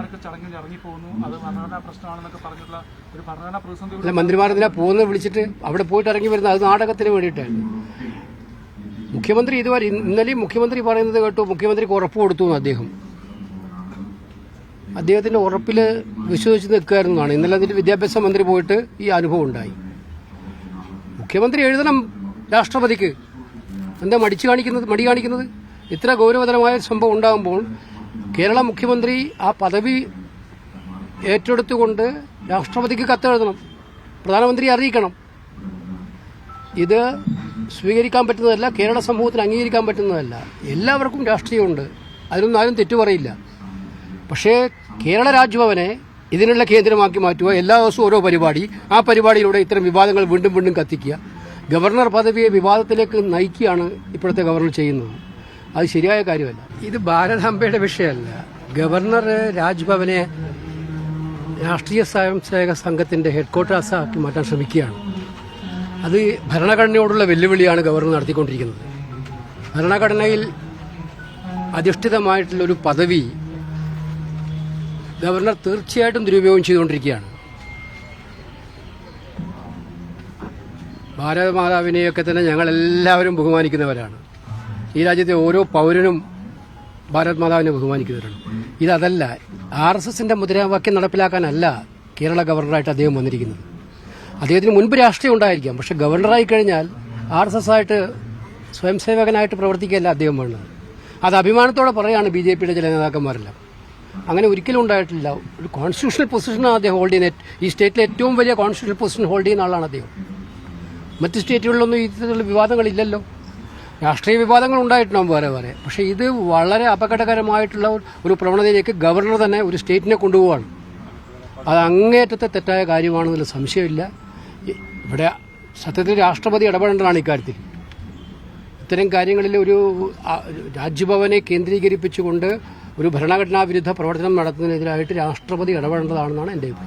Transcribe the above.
മന്ത്രിമാരൊക്കെ ചടങ്ങിൽ ഇറങ്ങിപ്പോകുന്നു. അത് ഭരണഘടനാ പ്രശ്നമാണെന്നൊക്കെ പറഞ്ഞിട്ടുള്ള ഒരു ഭരണഘടനാ പ്രതിസന്ധി മന്ത്രിമാരെന്തിനാ പോകുന്നത് വിളിച്ചിട്ട് അവിടെ പോയിട്ട് ഇറങ്ങി വരുന്നത് അത് നാടകത്തിന് വേണ്ടിയിട്ടാണ്. മുഖ്യമന്ത്രി ഇതുവരെ ഇന്നലെയും മുഖ്യമന്ത്രി പറയുന്നത് കേട്ടു. മുഖ്യമന്ത്രിക്ക് ഉറപ്പ് കൊടുത്തു അദ്ദേഹം. അദ്ദേഹത്തിന്റെ ഉറപ്പിൽ വിശ്വസിച്ച് നിൽക്കുകയായിരുന്നതാണ്. ഇന്നലെ അതിന്റെ വിദ്യാഭ്യാസ മന്ത്രി പോയിട്ട് ഈ അനുഭവം ഉണ്ടായി. മുഖ്യമന്ത്രി എഴുതണം രാഷ്ട്രപതിക്ക്. എന്താ മടിച്ചു കാണിക്കുന്നത്? മടി കാണിക്കുന്നത്? ഇത്ര ഗൗരവതരമായ സംഭവം ഉണ്ടാകുമ്പോൾ കേരള മുഖ്യമന്ത്രി ആ പദവി ഏറ്റെടുത്തുകൊണ്ട് രാഷ്ട്രപതിക്ക് കത്തെഴുതണം. പ്രധാനമന്ത്രി അറിയിക്കണം. ഇത് സ്വീകരിക്കാൻ പറ്റുന്നതല്ല കേരള സമൂഹത്തിന് അംഗീകരിക്കാൻ പറ്റുന്നതല്ല. എല്ലാവർക്കും രാഷ്ട്രീയമുണ്ട്. അതിനൊന്നും ആരും തെറ്റു പറയില്ല. പക്ഷേ കേരള രാജ്ഭവനെ ഇതിനുള്ള കേന്ദ്രമാക്കി മാറ്റുക എല്ലാ ദിവസവും ഓരോ പരിപാടി ആ പരിപാടിയിലൂടെ ഇത്തരം വിവാദങ്ങൾ വീണ്ടും വീണ്ടും കത്തിക്കുക. ഗവർണർ പദവിയെ വിവാദത്തിലേക്ക് നയിക്കുകയാണ് ഇപ്പോഴത്തെ ഗവർണർ ചെയ്യുന്നത്. അത് ശരിയായ കാര്യമല്ല. ഇത് ഭാരതാംബയുടെ വിഷയമല്ല. ഗവർണർ രാജ്ഭവനെ രാഷ്ട്രീയ സ്വയംസേവക സംഘത്തിന്റെ ഹെഡ്ക്വാർട്ടേഴ്സ് ആക്കി മാറ്റാൻ ശ്രമിക്കുകയാണ്. അത് ഭരണഘടനയോടുള്ള വെല്ലുവിളിയാണ് ഗവർണർ നടത്തിക്കൊണ്ടിരിക്കുന്നത്. ഭരണഘടനയിൽ അധിഷ്ഠിതമായിട്ടുള്ള ഒരു പദവി ഗവർണർ തീർച്ചയായിട്ടും ദുരുപയോഗം ചെയ്തുകൊണ്ടിരിക്കുകയാണ്. ഭാരതമാതാവിനെയൊക്കെ തന്നെ ഞങ്ങളെല്ലാവരും ബഹുമാനിക്കുന്നവരാണ്. ഈ രാജ്യത്തെ ഓരോ പൗരനും ഭാരത് മാതാവിനെ ബഹുമാനിക്കുന്നവരാണ് ഇതല്ല ആർ എസ് എസിന്റെ മുദ്രാവാക്യം നടപ്പിലാക്കാനല്ല കേരള ഗവർണറായിട്ട് അദ്ദേഹം വന്നിരിക്കുന്നത്. അദ്ദേഹത്തിന് മുൻപ് രാഷ്ട്രീയം ഉണ്ടായിരിക്കാം പക്ഷെ ഗവർണറായി കഴിഞ്ഞാൽ ആർ എസ് എസ് ആയിട്ട് സ്വയം സേവകനായിട്ട് പ്രവർത്തിക്കുകയല്ല അദ്ദേഹം വേണ്ടത്. അത് അഭിമാനത്തോടെ പറയാണ് ബി ജെ പിയുടെ ചില നേതാക്കന്മാരെല്ലാം. അങ്ങനെ ഒരിക്കലും ഉണ്ടായിട്ടില്ല. ഒരു കോൺസ്റ്റിറ്റ്യൂഷണൽ പൊസിഷനാണ് അദ്ദേഹം ഹോൾഡ് ചെയ്യുന്നത്. ഈ സ്റ്റേറ്റിലെ ഏറ്റവും വലിയ കോൺസ്റ്റിറ്റ്യൂഷണൽ പൊസിഷൻ ഹോൾഡ് ചെയ്യുന്ന ആളാണ് അദ്ദേഹം. മറ്റ് സ്റ്റേറ്റുകളിലൊന്നും ഇത്തരത്തിലുള്ള വിവാദങ്ങളില്ലല്ലോ. രാഷ്ട്രീയ വിവാദങ്ങൾ ഉണ്ടായിട്ടുണ്ടാവും വേറെ വേറെ പക്ഷേ ഇത് വളരെ അപകടകരമായിട്ടുള്ള ഒരു- പ്രവണതയിലേക്ക് ഗവർണർ തന്നെ ഒരു സ്റ്റേറ്റിനെ കൊണ്ടുപോവാണ്. അത് അങ്ങേറ്റത്തെ തെറ്റായ കാര്യമാണെന്നതിൽ സംശയമില്ല. ഇവിടെ സത്യത്തിൽ രാഷ്ട്രപതി ഇടപെടേണ്ടതാണ് ഇക്കാര്യത്തിൽ. ഇത്തരം കാര്യങ്ങളിൽ ഒരു രാജ്ഭവനെ കേന്ദ്രീകരിപ്പിച്ചുകൊണ്ട് ഒരു ഭരണഘടനാ വിരുദ്ധ പ്രവർത്തനം നടത്തുന്നതിനെതിരായിട്ട് രാഷ്ട്രപതി ഇടപെടേണ്ടതാണെന്നാണ് എന്റെ അഭിപ്രായം.